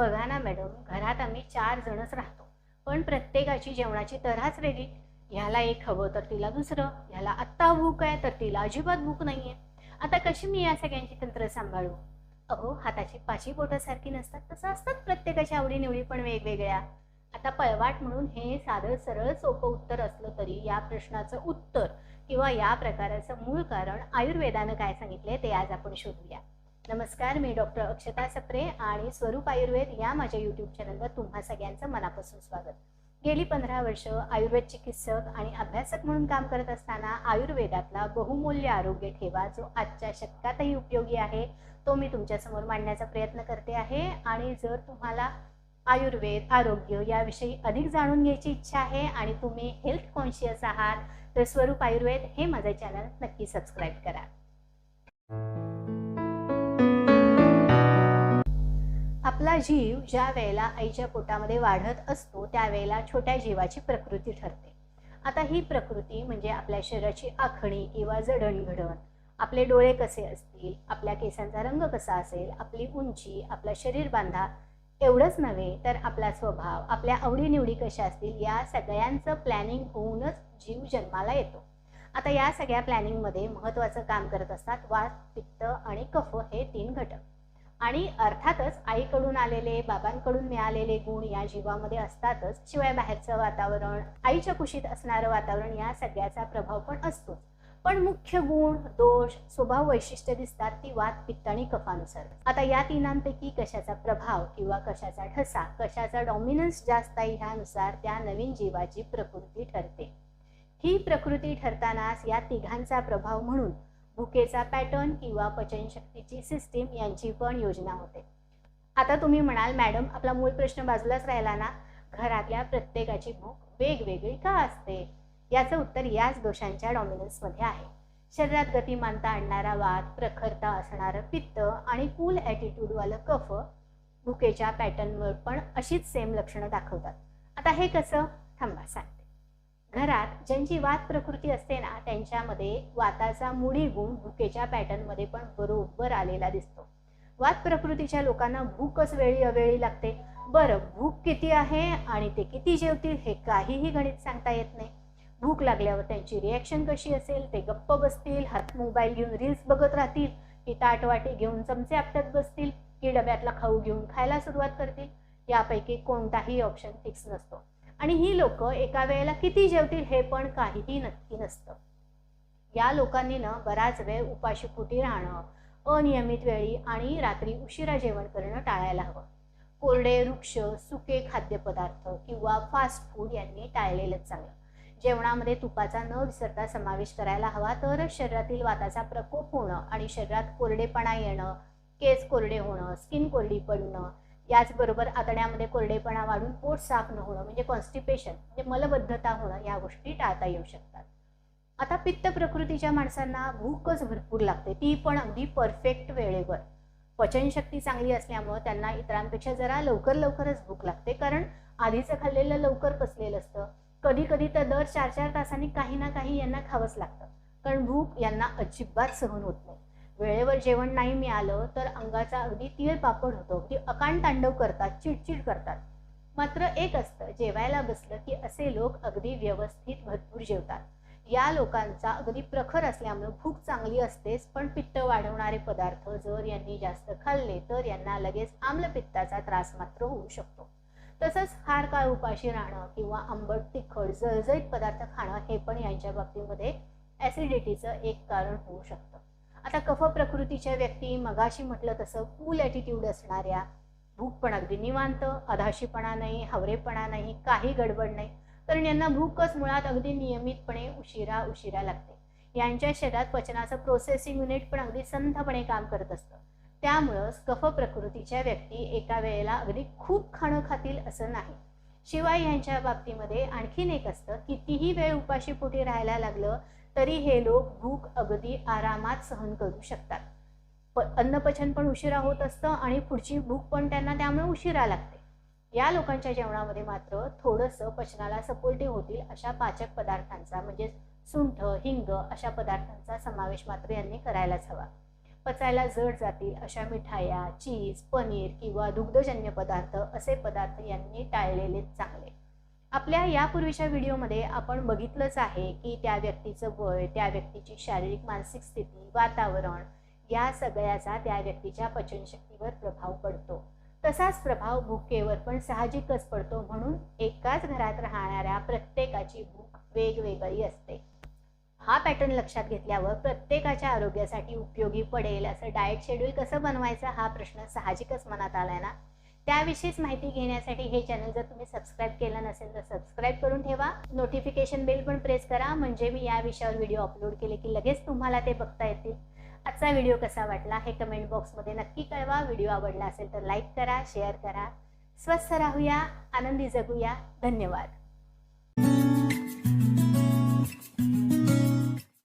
बघा ना मॅडम घरात आम्ही चार जणच राहतो. पण प्रत्येकाची जेवणाची तऱ्हाच वेगळी. ह्याला एक हवं तर तिला दुसरं ह्याला आत्ता भूक आहे तर तिला अजिबात भूक नाहीये. आता कशी मी या सगळ्यांची तंत्र सांभाळू? अहो हाताची पाची बोटासारखी नसतात तसं असतात प्रत्येकाच्या आवडीनिवडी पण वेगवेगळ्या. आता पळवाट म्हणून हे साधं सरळ सोपं उत्तर असलं तरी या प्रश्नाचं उत्तर किंवा या प्रकाराचं मूळ कारण आयुर्वेदानं काय सांगितले ते आज आपण शोधूया. नमस्कार मी डॉक्टर अक्षता सप्रे आणि स्वरूप आयुर्वेद या माझ्या यूट्यूब चॅनलवर तुम्हा सगळ्यांचं मनापासून स्वागत. गेली पंधरा वर्ष आयुर्वेद चिकित्सक आणि अभ्यासक म्हणून काम करत असताना आयुर्वेदातला बहुमूल्य आरोग्य ठेवा जो आजच्या शतकातही उपयोगी आहे तो मी तुमच्यासमोर मांडण्याचा प्रयत्न करते आहे. आणि जर तुम्हाला आयुर्वेद आरोग्य याविषयी अधिक जाणून घ्यायची इच्छा आहे आणि तुम्ही हेल्थ कॉन्शियस आहात तर स्वरूप आयुर्वेद हे माझं चॅनल नक्की सबस्क्राईब करा. आपला जीव ज्या वेळेला आईच्या पोटामध्ये वाढत असतो त्यावेळेला छोट्या जीवाची प्रकृती ठरते. आता ही प्रकृती म्हणजे आपल्या शरीराची आखणी किंवा जडणघडण. आपले डोळे कसे असतील आपल्या केसांचा रंग कसा असेल आपली उंची आपला शरीर बांधा एवढंच नव्हे तर आपला स्वभाव आपल्या आवडीनिवडी कशा असतील या सगळ्यांचं प्लॅनिंग होऊनच जीव जन्माला येतो. आता या सगळ्या प्लॅनिंगमध्ये महत्त्वाचं काम करत असतात वात पित्त आणि कफ हे तीन घटक. आणि अर्थातच आईकडून आलेले बाबांकडून मिळालेले गुण या जीवामध्ये असतातच. शिवाय बाहेरचं वातावरण आईच्या कुशीत असणारं वातावरण या सगळ्याचा प्रभाव पण असतोच पण मुख्य गुण दोष स्वभाव वैशिष्ट्य दिसतात ती वात पित्त आणि कफानुसार. आता या तिनांपैकी कशाचा प्रभाव किंवा कशाचा ठसा कशाचा डॉमिनन्स जास्त आहे ह्यानुसार त्या नवीन जीवाची प्रकृती ठरते. ही प्रकृती ठरतानाच या तिघांचा प्रभाव म्हणून भुकेचा पॅटर्न किंवा पचनशक्तीची सिस्टीम यांची पण योजना होते. आता तुम्ही म्हणाल मॅडम आपला मूळ प्रश्न बाजूलाच राहिला ना? घरातल्या प्रत्येकाची भूक वेगवेगळी का असते? याचं उत्तर याच दोषांच्या डॉमिनन्समध्ये आहे. शरीरात गतिमानता आणणारा वात प्रखरता असणारं पित्त आणि कूल ॲटिट्यूडवालं कफ भुकेच्या पॅटर्नवर पण अशीच सेम लक्षणं दाखवतात. आता हे कसं? थांबा सांग घरात ज्यांची वात प्रकृती असते ना त्यांच्यामध्ये वाताचा मुडी गुण भुकेच्या पॅटर्नमध्ये पण बरोबर आलेला दिसतो. वात प्रकृतीच्या लोकांना भूकच वेळी अवेळी लागते. बरं भूक किती आहे आणि ते किती जेवतील हे काहीही गणित सांगता येत नाही. भूक लागल्यावर त्यांची रिॲक्शन कशी असेल? ते गप्प बसतील हात मोबाईल घेऊन रील्स बघत राहतील की ताटवाटी घेऊन चमचे आपटत बसतील की डब्यातला खाऊ घेऊन खायला सुरुवात करतील. यापैकी कोणताही ऑप्शन फिक्स नसतो. आणि ही लोक एका वेळेला किती जेवतील हे पण काहीही नक्की नसतं. या लोकांनी ना बराच वेळ उपाशीपोटी राहणं अनियमित वेळी आणि रात्री उशिरा जेवण करणं टाळायला हवं. कोरडे वृक्ष सुके खाद्यपदार्थ किंवा फास्ट फूड यांनी टाळलेलंच चांगलं. जेवणामध्ये तुपाचा न विसरता समावेश करायला हवा तरच शरीरातील वाताचा प्रकोप होणं आणि शरीरात कोरडेपणा येणं केस कोरडे होणं स्किन कोरडी पडणं याचबरोबर आतड्यामध्ये कोरडेपणा वाढून पोट साफ न होणं म्हणजे कॉन्स्टिपेशन म्हणजे मलबद्धता होणं या गोष्टी टाळता येऊ शकतात. आता पित्त प्रकृतीच्या माणसांना भूकच भरपूर लागते. ती पण अगदी परफेक्ट वेळेवर. पचनशक्ती चांगली असल्यामुळं त्यांना इतरांपेक्षा जरा लवकर लवकरच भूक लागते. कारण आधीचं खाल्लेलं लवकर पचलेलं असतं. कधी कधी तर दर चार चार तासांनी काही ना काही यांना खावंच लागतं. कारण भूक यांना अजिबात सहन होत नाही. वेळेवर जेवण नाही मिळालं तर अंगाचा अगदी तीळ पापड होतो. अगदी अकांड तांडव करतात चिडचिड करतात. मात्र एक असतं जेवायला बसलं की असे लोक अगदी व्यवस्थित भरपूर जेवतात. या लोकांचा अगदी प्रखर असल्यामुळे भूक चांगली असतेच पण पित्त वाढवणारे पदार्थ जर यांनी जास्त खाल्ले तर यांना लगेच आम्लपित्ताचा त्रास मात्र होऊ शकतो. तसंच फार काळ उपाशी राहणं किंवा आंबट तिखट जळजळीत पदार्थ खाणं हे पण यांच्या बाबतीमध्ये ॲसिडिटीचं एक कारण होऊ शकतं. आता कफ प्रकृतीच्या व्यक्ती मगाशी म्हटलं तसं कूल ॲटिट्यूड असणाऱ्या भूक पण अगदी निवांत अधाशीपणा नाही हवरेपणा नाही काही गडबड नाही कारण यांना भूकच मुळात अगदी नियमितपणे उशिरा उशिरा लागते. यांच्या शरीरात पचनाचं प्रोसेसिंग युनिट पण अगदी संथपणे काम करत असतं. त्यामुळं कफ प्रकृतीच्या व्यक्ती एका वेळेला अगदी खूप खाणं खातील असं नाही. शिवाय यांच्या बाबतीमध्ये आणखीन एक असतं कितीही वेळ उपाशीपोटी राहायला लागलं तरी हे लोक भूक अगदी आरामात सहन करू शकतात. प अन्नपचन पण उशिरा होत असतं आणि पुढची भूक पण त्यांना त्यामुळे उशिरा लागते. या लोकांच्या जेवणामध्ये मात्र थोडंसं पचनाला सपोर्टिव्ह होतील अशा पाचक पदार्थांचा म्हणजे सुंठ हिंग अशा पदार्थांचा समावेश मात्र यांनी करायलाच हवा. पचायला जड जातील अशा मिठाया चीज पनीर किंवा दुग्धजन्य पदार्थ असे पदार्थ यांनी टाळलेले चांगले. आपल्या यापूर्वीच्या व्हिडिओमध्ये आपण बघितलंच आहे की त्या व्यक्तीचं वय त्या व्यक्तीची शारीरिक मानसिक स्थिती वातावरण या सगळ्याचा त्या व्यक्तीच्या पचनशक्तीवर प्रभाव पडतो. तसाच प्रभाव भुकेवर पण साहजिकच पडतो म्हणून एकाच घरात राहणाऱ्या प्रत्येकाची भूक वेगवेगळी असते. हा पॅटर्न लक्षात घेतल्यावर प्रत्येकाच्या आरोग्यासाठी उपयोगी पडेल असं डाएट शेड्यूल कसं बनवायचं हा प्रश्न साहजिकच मनात आलाय ना? त्याविषयीच माहिती घेण्यासाठी हे चॅनल जर तुम्ही सबस्क्राईब केलं नसेल तर सबस्क्राईब करून ठेवा. नोटिफिकेशन बेल पण प्रेस करा. म्हणजे मी या विषयावर व्हिडिओ अपलोड केले की लगेच तुम्हाला ते बघता येतील. आजचा व्हिडिओ कसा वाटला हे कमेंट बॉक्समध्ये नक्की कळवा. व्हिडिओ आवडला असेल तर लाईक करा शेअर करा. स्वस्थ राहूया आनंदी जगूया. धन्यवाद.